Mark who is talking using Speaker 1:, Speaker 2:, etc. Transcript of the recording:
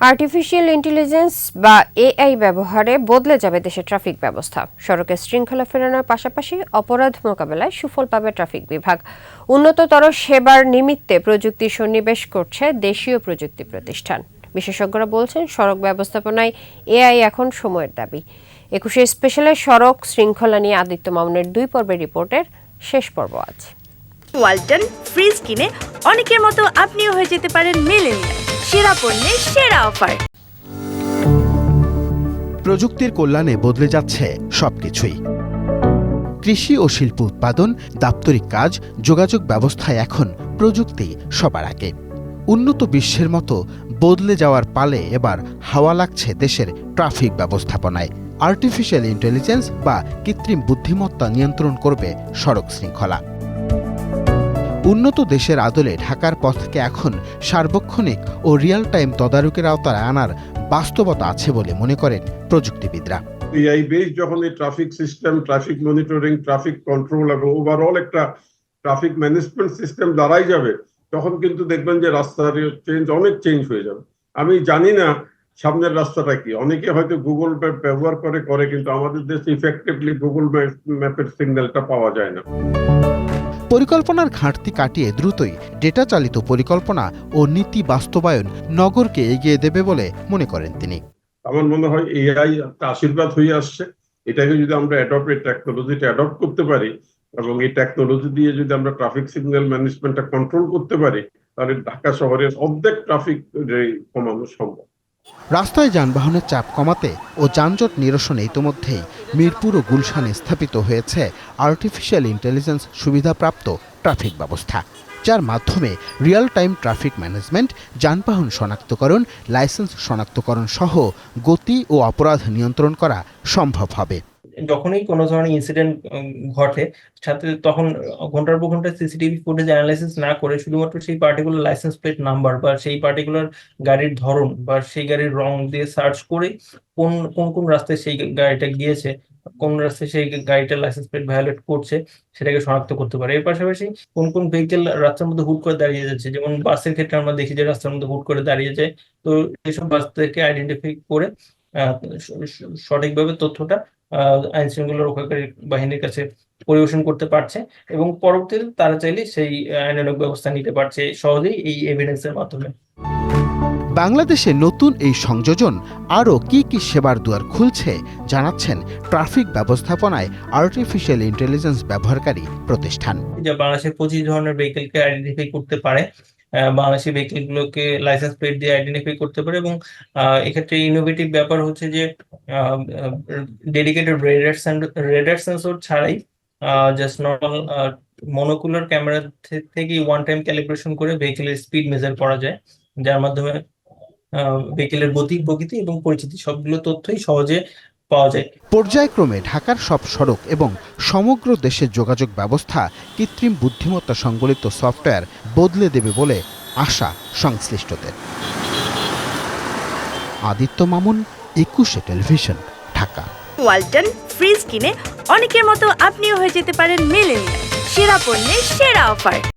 Speaker 1: Artificial intelligence বা AI ব্যবহারে বদলে যাবে দেশের ট্রাফিক ব্যবস্থা। সড়কে শৃঙ্খলা ফেরানোর পাশাপাশি অপরাধ মোকাবেলায় সুফল পাবে ট্রাফিক বিভাগ। উন্নততর সেবার নিমিত্তে প্রযুক্তি সন্নিবেশ করছে দেশীয় প্রযুক্তি প্রতিষ্ঠান। বিশেষজ্ঞরা বলছেন, সড়ক ব্যবস্থাপনায় এআই এখন সময়ের দাবি। একুশে স্পেশালের সড়ক শৃঙ্খলা নিয়ে আদিত্য মামুনের দুই পর্বের রিপোর্টের শেষ পর্ব আজ।
Speaker 2: ওয়ালটন ফ্রিজ কিনে অনেকের মতো আপনিও হয়ে যেতে পারেন মেলেনিয়া সেরা পণ্যের সেরা অফার।
Speaker 3: প্রযুক্তির কল্যাণে বদলে যাচ্ছে সবকিছুই। কৃষি ও শিল্প উৎপাদন, দাপ্তরিক কাজ, যোগাযোগ ব্যবস্থায় এখন প্রযুক্তি সবার আগে। উন্নত বিশ্বের মতো বদলে যাওয়ার পালে এবার হাওয়া লাগছে দেশের ট্রাফিক ব্যবস্থাপনায়। আর্টিফিশিয়াল ইন্টেলিজেন্স বা কৃত্রিম বুদ্ধিমত্তা নিয়ন্ত্রণ করবে সড়ক শৃঙ্খলা। উন্নত দেশের আদলে ঢাকার পথকে এখন সার্বক্ষণিক ও রিয়েল টাইম তদারকির আওতায় আনার বাস্তবতা আছে বলে মনে করেন প্রযুক্তিবিদরা।
Speaker 4: এআই বেস যখন এই traffic system traffic monitoring traffic control এবং ওভারঅল একটা ট্রাফিক ম্যানেজমেন্ট সিস্টেম দাঁড়াই যাবে, তখন কিন্তু দেখবেন যে রাস্তার চেঞ্জ অনেক চেঞ্জ হয়ে যাবে। আমি জানি না সামনের রাস্তাটা কি। অনেকে হয়তো গুগল ম্যাপ ব্যবহার করে করে, কিন্তু আমাদের দেশে ইফেক্টিভলি গুগল ম্যাপের সিগন্যালটা পাওয়া যায় না।
Speaker 3: পরিকল্পনার ঘাটতি কাটিয়ে দ্রুতই ডেটা চালিত পরিকল্পনা ও নীতি বাস্তবায়ন নগরকে এগিয়ে দেবে বলে মনে করেন তিনি।
Speaker 4: আমার মনে হয় এআই একটা আশীর্বাদ হয়ে আসছে। এটাকে যদি আমরা অ্যাডপ্ট এই টেকনোলজিটা অ্যাডপ্ট করতে পারি এবং এই টেকনোলজি দিয়ে যদি আমরা ট্রাফিক সিগন্যাল ম্যানেজমেন্টটা কন্ট্রোল করতে পারি, তাহলে ঢাকা শহরের অর্ধেক ট্রাফিক কমানো সম্ভব।
Speaker 3: রাস্তায় যানবাহনের চাপ কমাতে ও যানজট নিরসনে ইতোমধ্যেই মিরপুর ও গুলশানে স্থাপিত হয়েছে আর্টিফিশিয়াল ইন্টেলিজেন্স সুবিধাপ্রাপ্ত ট্রাফিক ব্যবস্থা, যার মাধ্যমে রিয়েল টাইম ট্রাফিক ম্যানেজমেন্ট যানবাহন শনাক্তকরণ লাইসেন্স শনাক্তকরণ সহ গতি ও অপরাধ নিয়ন্ত্রণ করা সম্ভব হবে।
Speaker 5: যখনই কোনো ধরনের ইনসিডেন্ট ঘটে, সাথে তখন ঘণ্টার পর ঘণ্টা সিসিটিভি ফুটেজ অ্যানালাইসিস না করে শুধুমাত্র সেই পার্টিকুলার লাইসেন্স প্লেট নাম্বার বা সেই পার্টিকুলার গাড়ির ধরন বা সেই গাড়ির রং দিয়ে সার্চ করে কোন কোন কোন রাস্তায় সেই গাড়িটা গিয়েছে, কোন রাস্তায় সেই গাড়িটার লাইসেন্স প্লেট ভায়োলেট করছে, সেটাকে শনাক্ত করতে পারে। এর পাশাপাশি কোন কোন ভেহিকেল রাস্তার মধ্যে হুট করে দাঁড়িয়ে যাচ্ছে, যেমন বাসের ক্ষেত্রে আমরা দেখি যে রাস্তার মধ্যে হুট করে দাঁড়িয়ে যায়, তো এইসব বাস থেকে আইডেন্টিফাই করে সঠিকভাবে তথ্যটা আইন শৃঙ্খলা রক্ষাকারী বাহিনীর কাছে পরিবেশন করতে পারছে এবং পরবর্তীতে তারা চাইলে সেই আইনানুগ ব্যবস্থা নিতে পারছে সহজেই এই এভিডেন্সের মাধ্যমে।
Speaker 3: বাংলাদেশে নতুন এই সংযোজন আরও কি কি সেবার দুয়ার খুলছে জানাচ্ছেন ট্রাফিক ব্যবস্থাপনায় আর্টিফিশিয়াল ইন্টেলিজেন্স ব্যবহারকারী প্রতিষ্ঠান।
Speaker 5: যা বাংলাদেশের পঁচিশ ধরনের ভেহিকেলকে আইডেন্টিফাই করতে পারে। বাংলাদেশি ভেহিকেল গুলোকে লাইসেন্স প্লেট দিয়ে আইডেন্টিফাই করতে পারে এবং এক্ষেত্রে ইনোভেটিভ ব্যাপার হচ্ছে যে ডেডিকেটেড রেডার রেডার সেন্সর ছাড়াই জাস্ট নর্মাল মনোকুলার ক্যামেরা থেকে ওয়ান টাইম ক্যালিব্রেশন করে ভেহিকেলের স্পিড মেজার করা যায়। যার মাধ্যমে ভেহিকেলের গতি, প্রকৃতি এবং পরিচিতি সবগুলো তথ্যই সহজে পাওয়া যায়।
Speaker 3: পর্যায়ক্রমে ঢাকার সব সড়ক এবং সমগ্র দেশের যোগাযোগ ব্যবস্থা কৃত্রিম বুদ্ধিমত্তা সংবলিত সফটওয়্যার বদলে দেবে বলে আশা সংশ্লিষ্টদের। আদিত্য মামুন একুশে টেলিভিশন ঢাকা।
Speaker 2: ওয়ালটন ফ্রিজ কিনে অনেকের মতো আপনিও হয়ে যেতে পারেন মেলেনিয়া সেরা পণ্যের সেরা অফার।